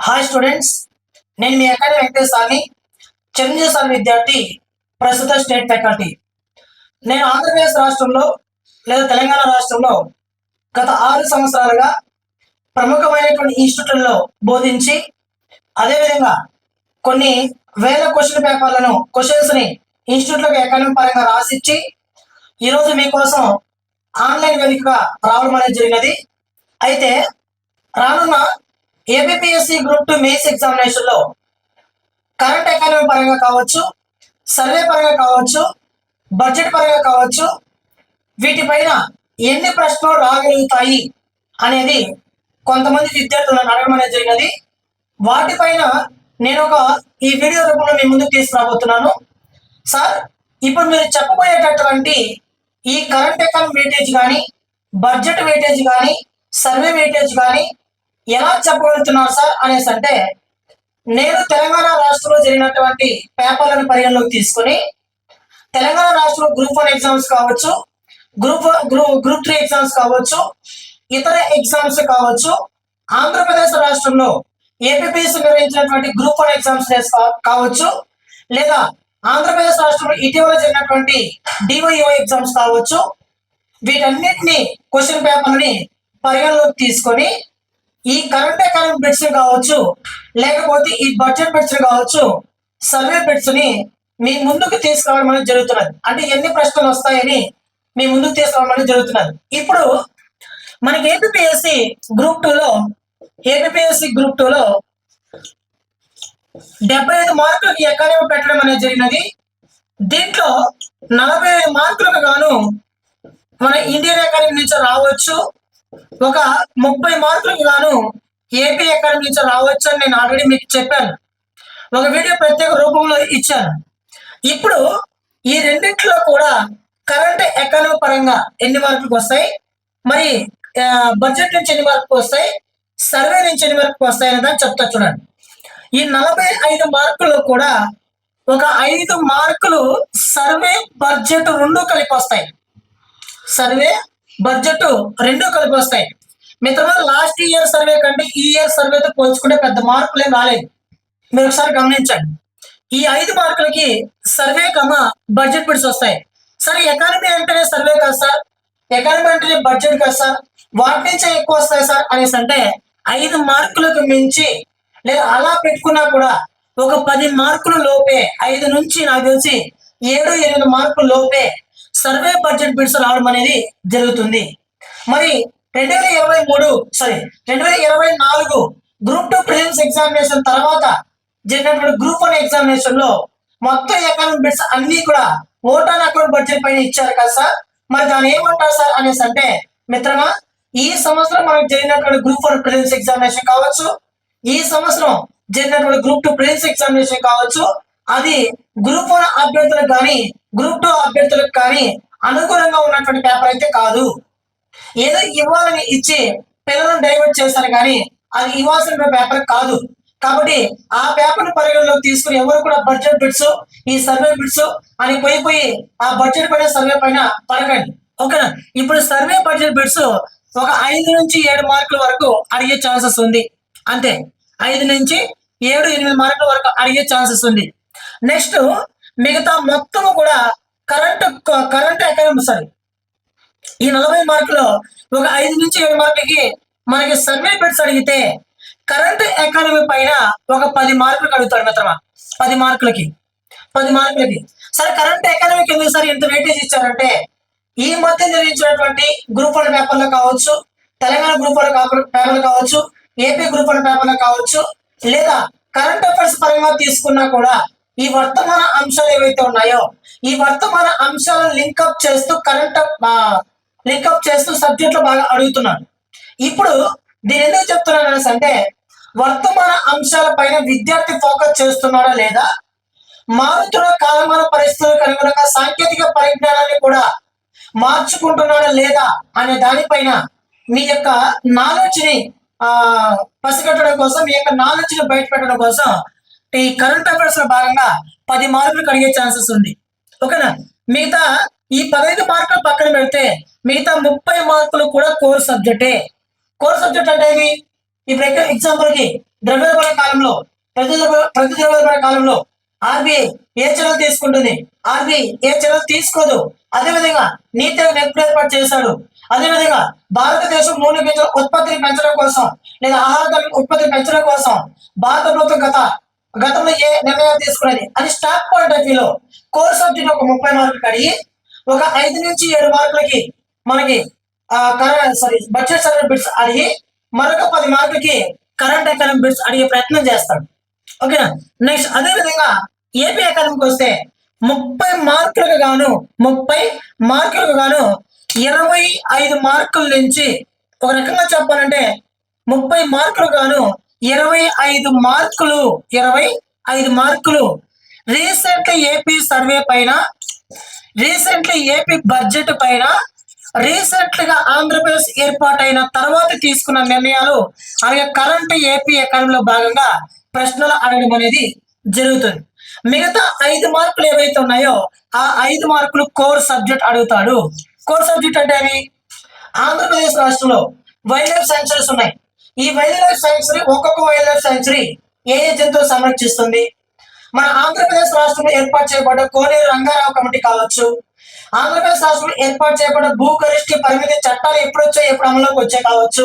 Hi students నేను మీ academy వెంకటేశ్వరని చిరంజీవి సార్ విద్యార్థి ప్రస్తుత స్టేట్ ఫ్యాకల్టీ. నేను ఆంధ్రప్రదేశ్ రాష్ట్రంలో లేదా తెలంగాణ రాష్ట్రంలో గత ఆరు సంవత్సరాలుగా ప్రముఖమైనటువంటి ఇన్స్టిట్యూట్లలో బోధించి అదేవిధంగా కొన్ని వేల క్వశ్చన్ పేపర్లను క్వశ్చన్స్ని ఇన్స్టిట్యూట్లకు అకాడమిక్ పరంగా రాసిచ్చి ఈరోజు మీకోసం ఆన్లైన్ వేదికగా రావడం అనేది జరిగినది. అయితే రానున్న ఏబిపిఎస్సి గ్రూప్ టూ మెయిన్స్ ఎగ్జామినేషన్లో కరెంట్ ఎకానమీ పరంగా కావచ్చు సర్వే పరంగా కావచ్చు బడ్జెట్ పరంగా కావచ్చు వీటిపైన ఎన్ని ప్రశ్నలు రాగలుగుతాయి అనేది కొంతమంది విద్యార్థులను అడగడం అనేది జరిగినది. వాటిపైన నేను ఒక ఈ వీడియో రూపంలో మీ ముందుకు తీసుకురాబోతున్నాను. సార్ ఇప్పుడు మీరు చెప్పబోయేటటువంటి ఈ కరెంట్ అకౌంట్ వెయిటేజ్ కానీ బడ్జెట్ వెయిటేజ్ కానీ సర్వే వెయిటేజ్ కానీ ఎలా చెప్పగలుగుతున్నారు సార్ అనేసి అంటే నేను తెలంగాణ రాష్ట్రంలో జరిగినటువంటి పేపర్లను పరిగణలోకి తీసుకొని తెలంగాణ రాష్ట్రంలో గ్రూప్ వన్ ఎగ్జామ్స్ కావచ్చు group group group three exams కావచ్చు ఇతర ఎగ్జామ్స్ కావచ్చు ఆంధ్రప్రదేశ్ రాష్ట్రంలో ఏపీపీఎస్ నిర్వహించినటువంటి గ్రూప్ వన్ ఎగ్జామ్స్ కావచ్చు లేదా ఆంధ్రప్రదేశ్ రాష్ట్రంలో ఇటీవల జరిగినటువంటి డివైఓ ఎగ్జామ్స్ కావచ్చు వీటన్నిటిని క్వశ్చన్ పేపర్ని పరిగణలోకి తీసుకొని ఈ కరెంట్ అకౌంట్ బిట్స్ కావచ్చు లేకపోతే ఈ బడ్జెట్ బిట్స్ కావచ్చు సర్వే బిట్స్ని మీ ముందుకు తీసుకురావడం అనేది జరుగుతున్నది. అంటే ఎన్ని ప్రశ్నలు వస్తాయని మీ ముందుకు తీసుకురావడం అనేది జరుగుతున్నది. ఇప్పుడు మనకి ఏపీఎస్సి గ్రూప్ టూలో ఏపీఎస్సి గ్రూప్ టూలో డెబ్బై ఐదు మార్కులకి ఎకానమీ పెట్టడం అనేది జరిగినది. దీంట్లో నలభై ఐదు మార్కులకు గాను మన ఇండియన్ అకాడమీ నుంచి రావచ్చు. ఒక ముప్పై మార్కులు గాను ఏపీ అకాడమీ నుంచి రావచ్చు అని నేను ఆల్రెడీ మీకు చెప్పాను. ఒక వీడియో ప్రత్యేక రూపంలో ఇచ్చాను. ఇప్పుడు ఈ రెండింటిలో కూడా కరెంట్ ఎకానమీ పరంగా ఎన్ని మార్కులకు వస్తాయి? మరి బడ్జెట్ నుంచి ఎన్ని మార్కులకు వస్తాయి? సర్వే నుంచి ఎన్ని మార్కులకు వస్తాయి అనే దాన్ని చెప్తా చూడండి. ఈ నలభై ఐదు మార్కులు కూడా ఒక ఐదు మార్కులు సర్వే బడ్జెట్ రెండు కలిపి వస్తాయి. సర్వే బడ్జెట్ రెండు కలిపి వస్తాయి. మిత్రమా లాస్ట్ ఇయర్ సర్వే కంటే ఈ ఇయర్ సర్వేతో పోల్చుకుంటే పెద్ద మార్కులు ఏం రాలేదు. మీరు ఒకసారి గమనించండి. ఈ ఐదు మార్కులకి సర్వే కమ బడ్జెట్ బిడ్స్ వస్తాయి. సార్ ఎకానమీ అంటేనే సర్వే కాదు సార్. ఎకానమీ అంటేనే బడ్జెట్ కాదు సార్. వాటి నుంచే ఎక్కువ వస్తాయి సార్ అనేసి అంటే ఐదు మార్కులకు మించి లేదా అలా పెట్టుకున్నా కూడా ఒక పది మార్కుల లోపే ఐదు నుంచి నాకు తెలిసి ఏడు ఎనిమిది మార్కుల లోపే సర్వే బడ్జెట్ బిడ్స్ రావడం అనేది జరుగుతుంది. మరి రెండు వేల ఇరవై మూడు సారీ రెండు వేల ఇరవై నాలుగు గ్రూప్ టూ ప్రిలిమ్స్ ఎగ్జామినేషన్ తర్వాత జరిగినటువంటి గ్రూప్ వన్ ఎగ్జామినేషన్లో మొత్తం ఎకనామిక్ బిడ్స్ అన్ని కూడా ఓటాన్ అకౌంట్ బడ్జెట్ పైన ఇచ్చారు కదా సార్. మరి దాని ఏమంటారు సార్ అనేసి అంటే మిత్రమా ఈ సంవత్సరం మనకు జరిగినటువంటి గ్రూప్ వన్ ప్రిలిమ్స్ ఎగ్జామినేషన్ కావచ్చు ఈ సంవత్సరం జరిగినటువంటి గ్రూప్ టూ ప్రిలిమ్స్ ఎగ్జామినేషన్ కావచ్చు అది గ్రూప్ వన్ అభ్యర్థులకు కానీ గ్రూప్ టూ అభ్యర్థులకు కానీ అనుకూలంగా ఉన్నటువంటి పేపర్ అయితే కాదు. ఏదో ఇవ్వాలని ఇచ్చి పిల్లలను డైవర్ట్ చేస్తారు కానీ అది ఇవ్వాల్సిన పేపర్ కాదు. కాబట్టి ఆ పేపర్ పరిగణలోకి తీసుకుని ఎవరు కూడా బడ్జెట్ బిట్స్ ఈ సర్వే బిట్స్ అని పోయి పోయి ఆ బడ్జెట్ పైన సర్వే పైన పడకండి. ఓకేనా? ఇప్పుడు సర్వే బడ్జెట్ బిట్స్ ఒక ఐదు నుంచి ఏడు మార్కుల వరకు అడిగే ఛాన్సెస్ ఉంది. అంతే. ఐదు నుంచి ఏడు ఎనిమిది మార్కుల వరకు అడిగే ఛాన్సెస్ ఉంది. నెక్స్ట్ మిగతా మొత్తం కూడా కరెంట్ కరెంట్ ఎకానమీ సారీ. ఈ నలభై మార్కులో ఒక ఐదు నుంచి ఏడు మార్కులకి మనకి సర్వే బిట్స్ అడిగితే కరెంట్ ఎకానమీ పైన ఒక పది మార్కులకు అడుగుతాడు మిత్రమా. పది మార్కులకి. పది మార్కులకి. సరే కరెంట్ ఎకానమీకి ఎందుకు సార్ ఇంత వెయిటేజ్ ఇచ్చారంటే ఈ మధ్య నిర్మించినటువంటి గ్రూప్ వన్ పేపర్లో కావచ్చు తెలంగాణ గ్రూప్ వన్ పేపర్లు కావచ్చు ఏపీ గ్రూప్ వన్ పేపర్లో కావచ్చు లేదా కరెంట్ అఫైర్స్ పరంగా తీసుకున్నా కూడా ఈ వర్తమాన అంశాలు ఏవైతే ఉన్నాయో ఈ వర్తమాన అంశాలను లింకప్ చేస్తూ కరెంట్ లింకప్ చేస్తూ సబ్జెక్టులు బాగా అడుగుతున్నాడు ఇప్పుడు దీని ఎందుకు చెప్తున్నాను అనేసి అంటే వర్తమాన అంశాల పైన విద్యార్థి ఫోకస్ చేస్తున్నాడా లేదా? మారుతున్న కాలమాన పరిస్థితులకు అనుగుణంగా సాంకేతిక పరిజ్ఞానాన్ని కూడా మార్చుకుంటున్నాడా లేదా అనే దానిపైన మీ యొక్క నాలెడ్జ్ని ఆ పసిగట్టడం కోసం మీ యొక్క నాలెడ్జ్ని బయట పెట్టడం కోసం ఈ కరెంట్ అఫైర్స్లో భాగంగా పది మార్కులు కడిగే ఛాన్సెస్ ఉంది. ఓకేనా మిగతా ఈ పదహైదు మార్కులు పక్కన పెడితే మిగతా ముప్పై మార్కులు కూడా కోర్ సబ్జెక్టే కోర్ సబ్జెక్ట్ అంటే ఏమి? ఇప్పుడు ఎగ్జాంపుల్కి ద్రవ్యోల్బణ కాలంలో ప్రతి ప్రతి ద్రవ్యోల్బణ కాలంలో ఆర్బీఐ ఏ చర్యలు తీసుకుంటుంది? ఆర్బీఐ ఏ చర్యలు తీసుకోదు. అదేవిధంగా నీతి ఆయోగ్ ఏర్పాటు చేశాడు. అదేవిధంగా భారతదేశం నూనె ఉత్పత్తిని పెంచడం కోసం లేదా ఆహార ఉత్పత్తిని పెంచడం కోసం భారత ప్రభుత్వం గత గతంలో ఏ నిర్ణయం తీసుకునేది అది స్టాక్ పాయింట్ ఆఫ్ వ్యూలో కోర్ సబ్జెక్ట్ ఒక ముప్పై మార్కులు కడిగి ఒక ఐదు నుంచి ఏడు మార్కులకి మనకి సారీ బడ్జెట్ సర్వే బిట్స్ అడిగి మరొక పది మార్కులకి కరెంట్ ఎకానమీ బిట్స్ అడిగే ప్రయత్నం చేస్తాడు. ఓకేనా? నెక్స్ట్ అదే విధంగా ఏపీ ఎకానమీకి వస్తే ముప్పై మార్కులకు గాను ముప్పై మార్కులకు గాను ఇరవై ఐదు మార్కుల నుంచి ఒక రకంగా చెప్పాలంటే ముప్పై మార్కులు గాను ఇరవై ఐదు మార్కులు ఇరవై ఐదు మార్కులు. రీసెంట్ ఏపీ సర్వే పైన రీసెంట్లీ ఏపీ బడ్జెట్ పైన రీసెంట్గా ఆంధ్రప్రదేశ్ ఏర్పాటైన తర్వాత తీసుకున్న నిర్ణయాలు అలాగే కరెంట్ ఏపీ ఎకానమీలో భాగంగా ప్రశ్నలు అడగడం అనేది జరుగుతుంది. మిగతా ఐదు మార్కులు ఏవైతే ఉన్నాయో ఆ ఐదు మార్కులు కోర్ సబ్జెక్ట్ అడుగుతాడు. కోర్ సబ్జెక్ట్ అంటే అవి ఆంధ్రప్రదేశ్ రాష్ట్రంలో వైల్డ్ లైఫ్ సెంచరీస్ ఉన్నాయి. ఈ వైల్డ్ లైఫ్ సాంక్చురీ ఒక్కొక్క వైల్డ్ లైఫ్ సాంక్చురీ ఏ ఏ జంతువు సంరక్షిస్తుంది? మన ఆంధ్రప్రదేశ్ రాష్ట్రంలో ఏర్పాటు చేయబడ్డ కోనేరు రంగారావు కమిటీ కావచ్చు. ఆంధ్రప్రదేశ్ రాష్ట్రంలో ఏర్పాటు చేయబడ్డ భూగరిష్టి పరిమితి చట్టాలు ఎప్పుడు వచ్చాయి ఎప్పుడు అమలులోకి వచ్చాయి కావచ్చు.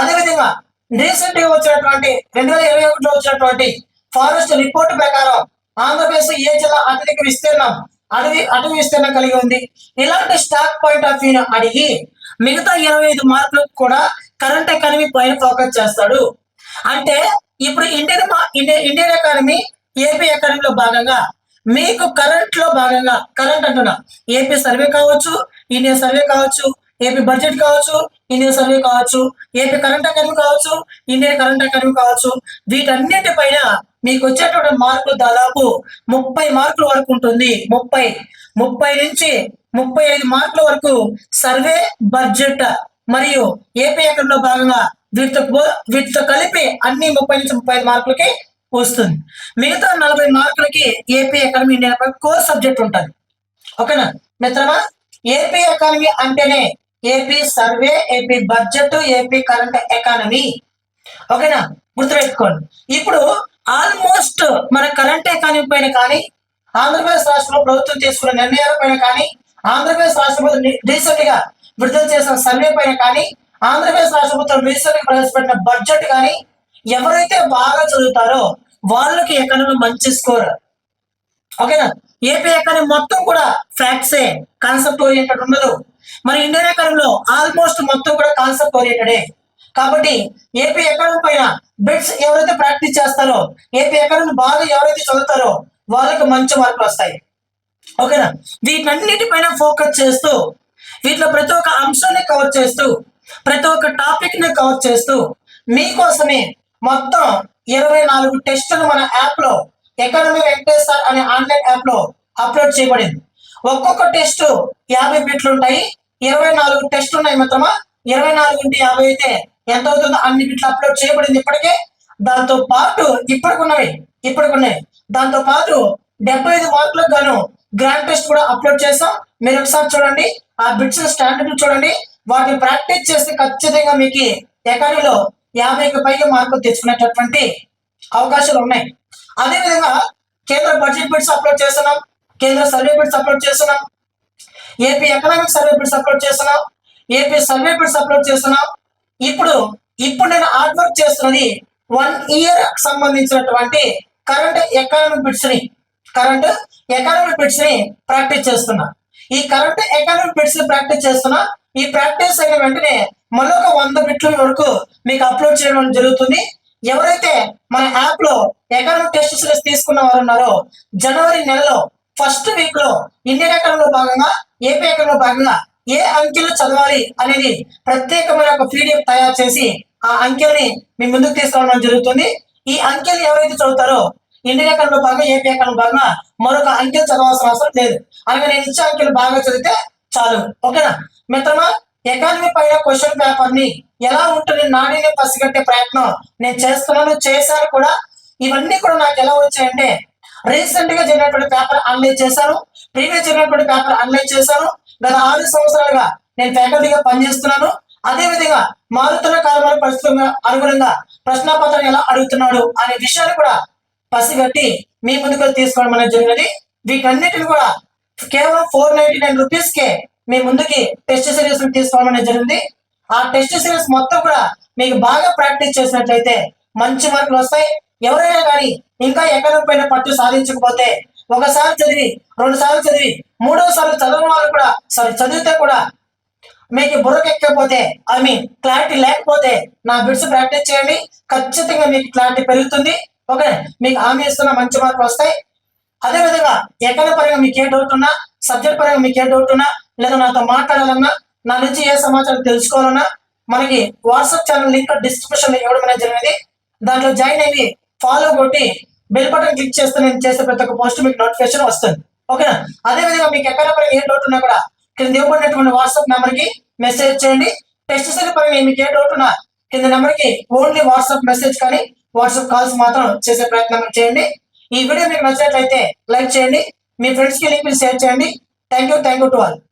అదేవిధంగా రీసెంట్గా వచ్చినటువంటి రెండు వేల ఇరవై ఒకటిలో వచ్చినటువంటి ఫారెస్ట్ రిపోర్ట్ ప్రకారం ఆంధ్రప్రదేశ్ ఏ జిల్లా అత్యధిక విస్తీర్ణం అడవి అటవీ విస్తీర్ణం కలిగి ఉంది. ఇలాంటి స్టాక్ పాయింట్ ఆఫ్ వ్యూను అడిగి మిగతా ఇరవై ఐదు మార్కులకు కూడా కరెంట్ ఎకానమీ పైన ఫోకస్ చేస్తాడు. అంటే ఇప్పుడు ఇండియన్ మా- ఇండియన్ ఇండియన్ ఎకానమీ ఏపీ ఎకానమీలో భాగంగా మీకు కరెంట్లో భాగంగా కరెంట్ అంటున్నా ఏపీ సర్వే కావచ్చు ఇండియన్ సర్వే కావచ్చు ఏపీ బడ్జెట్ కావచ్చు ఇండియన్ సర్వే కావచ్చు ఏపీ కరెంట్ అకాడమీ కావచ్చు ఇండియన్ కరెంట్ అకాడమీ కావచ్చు వీటన్నిటిపైన మీకు వచ్చేటువంటి మార్కులు దాదాపు ముప్పై మార్కుల వరకు ఉంటుంది. ముప్పై. ముప్పై నుంచి ముప్పై ఐదు మార్కుల వరకు సర్వే బడ్జెట్ మరియు ఏపీ ఎకరంలో భాగంగా వీటితో వీటితో కలిపి అన్ని ముప్పై నుంచి ముప్పై ఐదు మార్కులకి వస్తుంది. మిగతా నలభై మార్కులకి AP academy Indian core subject ఉంటుంది. ఓకేనా? మిత్రమా? ఏపీ ఎకానమీ అంటేనే AP survey AP budget AP current economy ఓకేనా? గుర్తుపెట్టుకోండి. ఇప్పుడు ఆల్మోస్ట్ మన కరెంట్ ఎకానమీ పైన కానీ ఆంధ్రప్రదేశ్ రాష్ట్రంలో ప్రభుత్వం తీసుకున్న నిర్ణయాల పైన కానీ ఆంధ్రప్రదేశ్ రాష్ట్రంలో రీసెంట్గా విడుదల చేసిన సర్వే పైన కానీ ఆంధ్రప్రదేశ్ రాష్ట్ర ప్రభుత్వం రీసెంట్ ప్రవేశపెట్టిన బడ్జెట్ కానీ ఎవరైతే బాగా చదువుతారో వాళ్ళకి ఎక్కడ మంచి స్కోర్. ఓకేనా? ఏపీ ఎక్కడ మొత్తం కూడా ఫ్యాక్ట్సే కాన్సెప్ట్ ఓరియంటెడ్ ఉండదు. మన ఇండియన్ ఎకానమీలో ఆల్మోస్ట్ మొత్తం కూడా కాన్సెప్ట్ ఓరియంటెడే. కాబట్టి ఏపీ ఎకానమీ పైన బిట్స్ ఎవరైతే ప్రాక్టీస్ చేస్తారో ఏపీ ఎకానమీ బాగా ఎవరైతే చదువుతారో వాళ్ళకి మంచి మార్కులు వస్తాయి. ఓకేనా? వీటన్నిటిపైన ఫోకస్ చేస్తూ వీటిలో ప్రతి ఒక్క అంశాన్ని కవర్ చేస్తూ ప్రతి ఒక్క టాపిక్ని కవర్ చేస్తూ మీకోసమే మొత్తం ఇరవై నాలుగు టెస్టులు మన యాప్లో ఎకాడమీ వెంకటేశ్వర్ అనే ఆన్లైన్ యాప్లో అప్లోడ్ చేయబడింది. ఒక్కొక్క టెస్ట్ యాభై బిట్లు ఉంటాయి. ఇరవై నాలుగు టెస్ట్ ఉన్నాయి మిత్రమా? ఇరవై నాలుగు ఇంటి యాభై అయితే ఎంత అవుతుందో అన్ని బిట్లు అప్లోడ్ చేయబడింది ఇప్పటికే. దాంతో పాటు ఇప్పటికున్నవి ఇప్పటికున్నాయి దాంతో పాటు డెబ్బై ఐదు మార్కులకు గాను గ్రాండ్ టెస్ట్ కూడా అప్లోడ్ చేసాం మీరు ఒకసారి చూడండి. ఆ బిట్స్ స్టాండర్డ్ చూడండి. వాటిని ప్రాక్టీస్ చేస్తే ఖచ్చితంగా మీకు ఎకానమీలో యాభైకి పైగా మార్కులు తెచ్చుకునేటటువంటి అవకాశాలు ఉన్నాయి. అదేవిధంగా కేంద్ర బడ్జెట్ బిట్స్ అప్లోడ్ చేస్తున్నాం. కేంద్ర సర్వే బిట్స్ అప్లోడ్ చేస్తున్నాం. AP economic survey bits upload చేస్తున్నాం. ఏపీ సర్వే బిట్స్ అప్లోడ్ చేస్తున్నాం. ఇప్పుడు ఇప్పుడు నేను హార్డ్ వర్క్ చేస్తున్నది వన్ ఇయర్ సంబంధించినటువంటి కరెంట్ ఎకానమిక్ బిట్స్ని కరెంట్ ఎకానమిక్ బిట్స్ని ప్రాక్టీస్ చేస్తున్నా. ఈ కరెంట్ ఎకానమిక్ బిట్స్ ప్రాక్టీస్ చేస్తున్నా ఈ ప్రాక్టీస్ అయిన వెంటనే మరొక వంద బిట్ల వరకు మీకు అప్లోడ్ చేయడం జరుగుతుంది. ఎవరైతే మన యాప్లో ఎకానమిక్ టెస్ట్ సిరీస్ తీసుకున్న వారు ఉన్నారో జనవరి నెలలో ఫస్ట్ వీక్లో ఇండియన్ ఎకానమీలో భాగంగా ఏపీ ఎకానమీలో భాగంగా ఏ అంకెలు చదవాలి అనేది ప్రత్యేకమైన ఒక పీడిఎఫ్ తయారు చేసి ఆ అంకెల్ని మీ ముందుకు తీసుకురావడం జరుగుతుంది. ఈ అంకెలు ఎవరైతే చదువుతారో ఇండియా ఎకానమీలో భాగంగా ఏపీ ఎకానమీ భాగంగా మరొక అంకెలు చదవాల్సిన అవసరం లేదు. అలాగే నేను ఇచ్చే అంకెలు బాగా చదివితే చాలు. ఓకేనా? మిత్రమా ఎకానమీ పైన క్వశ్చన్ పేపర్ని ఎలా ఉంటుంది నాణ్యత పసిగట్టే ప్రయత్నం నేను చేస్తున్నాను చేశాను కూడా. ఇవన్నీ కూడా నాకు ఎలా వచ్చాయంటే రీసెంట్గా జరిగినటువంటి పేపర్ అనలైజ్ చేశాను ప్రీవియస్ జరిగినటువంటి పేపర్ అనలైజ్ చేశాను గత ఆరు సంవత్సరాలుగా నేను ఫ్యాకల్టీగా పనిచేస్తున్నాను. అదే విధంగా మారుతున్న కాలంలో పరిస్థితులకు అనుగుణంగా ప్రశ్నపత్రం ఎలా అడుగుతున్నాడు అనే విషయాన్ని కూడా పసిగట్టి మీ ముందుకు తీసుకోవడం అనేది జరిగినది. వీటన్నిటిని కూడా కేవలం ఫోర్ నైన్టీ నైన్ రూపీస్ కే మీ ముందుకి టెస్ట్ సిరీస్ తీసుకోవడం అనేది జరిగింది. ఆ టెస్ట్ సిరీస్ మొత్తం కూడా మీకు బాగా ప్రాక్టీస్ చేసినట్లయితే మంచి మార్కులు వస్తాయి. ఎవరైనా కానీ ఇంకా ఎక్కడ పైన పట్టు సాధించకపోతే ఒకసారి చదివి రెండు సార్లు చదివి మూడోసారి చదవడం వాళ్ళు కూడా సారీ చదివితే కూడా మీకు బుర్రకెక్కకపోతే ఐ మీన్ క్లారిటీ లేకపోతే నా బిడ్స్ ప్రాక్టీస్ చేయండి. ఖచ్చితంగా మీకు క్లారిటీ పెరుగుతుంది. ఓకే మీకు హామీ ఇస్తున్న మంచి మార్కులు వస్తాయి. అదే విధంగా ఎక్కడ పరంగా మీకు ఏ డౌట్ ఉన్నా సబ్జెక్ట్ పరంగా మీకు ఏ డౌట్ ఉన్నా లేదా నాతో మాట్లాడాలన్నా నా నుంచి ఏ సమాచారం తెలుసుకోవాలన్నా మనకి వాట్సాప్ ఛానల్ లింక్ డిస్క్రిప్షన్లో ఇవ్వడం అనేది జరిగింది. దాంట్లో జాయిన్ అయ్యి ఫాలో కొట్టి బెల్ బటన్ క్లిక్ చేస్తే నేను చేసే ప్రతి ఒక్క పోస్ట్ మీకు నోటిఫికేషన్ వస్తుంది. ఓకేనా అదే విధంగా మీకు ఎక్కడ పరంగా ఏ డౌట్ ఉన్నా కూడా కింద ఇవ్వబడినటువంటి వాట్సాప్ నెంబర్కి మెసేజ్ చేయండి. టెస్ట్ సెల్ పరంగా మీకు ఏ డౌట్ ఉన్నా కింద నెంబర్కి ఓన్లీ వాట్సాప్ మెసేజ్ కానీ వాట్సాప్ కాల్స్ మాత్రం చేసే ప్రయత్నం చేయండి. ఈ వీడియో మీకు నచ్చినట్లయితే లైక్ చేయండి. మీ ఫ్రెండ్స్కి లింక్ షేర్ చేయండి. Thank you thank you to all.